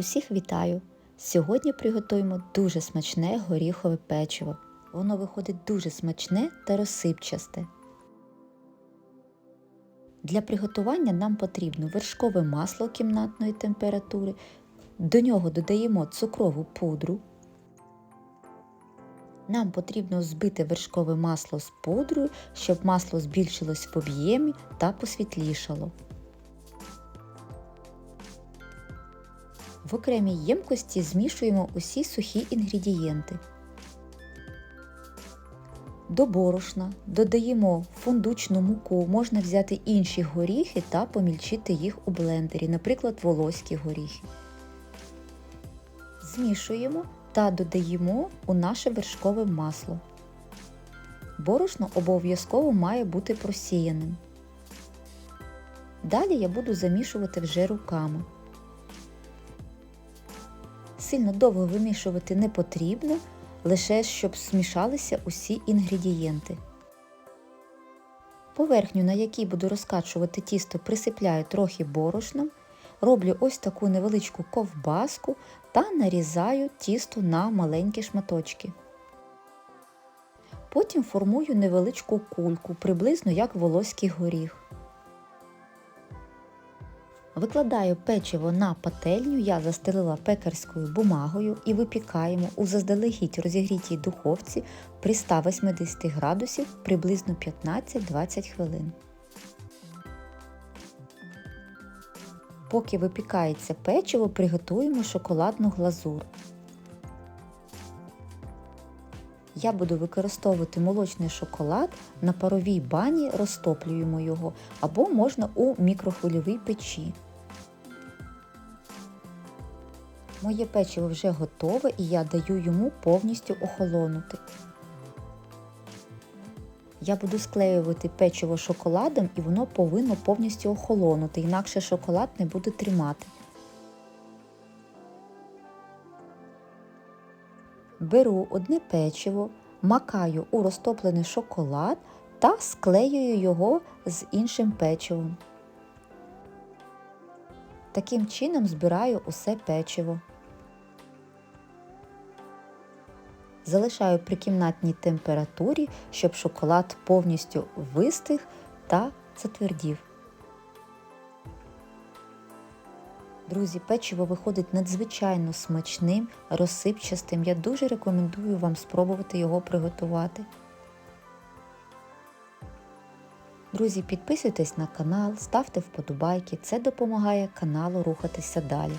Усіх вітаю! Сьогодні приготуємо дуже смачне горіхове печиво. Воно виходить дуже смачне та розсипчасте. Для приготування нам потрібно вершкове масло кімнатної температури. До нього додаємо цукрову пудру. Нам потрібно збити вершкове масло з пудрою, щоб масло збільшилось в об'ємі та посвітлішало. В окремій ємкості змішуємо усі сухі інгредієнти. До борошна додаємо фундучну муку, можна взяти інші горіхи та помільчити їх у блендері, наприклад, волоські горіхи. Змішуємо та додаємо у наше вершкове масло. Борошно обов'язково має бути просіяним. Далі я буду замішувати вже руками. Сильно довго вимішувати не потрібно, лише щоб змішалися усі інгредієнти. Поверхню, на якій буду розкачувати тісто, присипляю трохи борошном, роблю ось таку невеличку ковбаску та нарізаю тісто на маленькі шматочки. Потім формую невеличку кульку, приблизно як волоський горіх. Викладаю печиво на пательню, я застелила пекарською бумагою і випікаємо у заздалегідь розігрітій духовці при 180 градусів приблизно 15-20 хвилин. Поки випікається печиво, приготуємо шоколадну глазур. Я буду використовувати молочний шоколад на паровій бані, розтоплюємо його, або можна у мікрохвильовій печі. Моє печиво вже готове і я даю йому повністю охолонути. Я буду склеювати печиво шоколадом і воно повинно повністю охолонути, інакше шоколад не буде тримати. Беру одне печиво, макаю у розтоплений шоколад та склеюю його з іншим печивом. Таким чином збираю усе печиво. Залишаю при кімнатній температурі, щоб шоколад повністю вистиг та затвердів. Друзі, печиво виходить надзвичайно смачним, розсипчастим. Я дуже рекомендую вам спробувати його приготувати. Друзі, підписуйтесь на канал, ставте вподобайки, це допомагає каналу рухатися далі.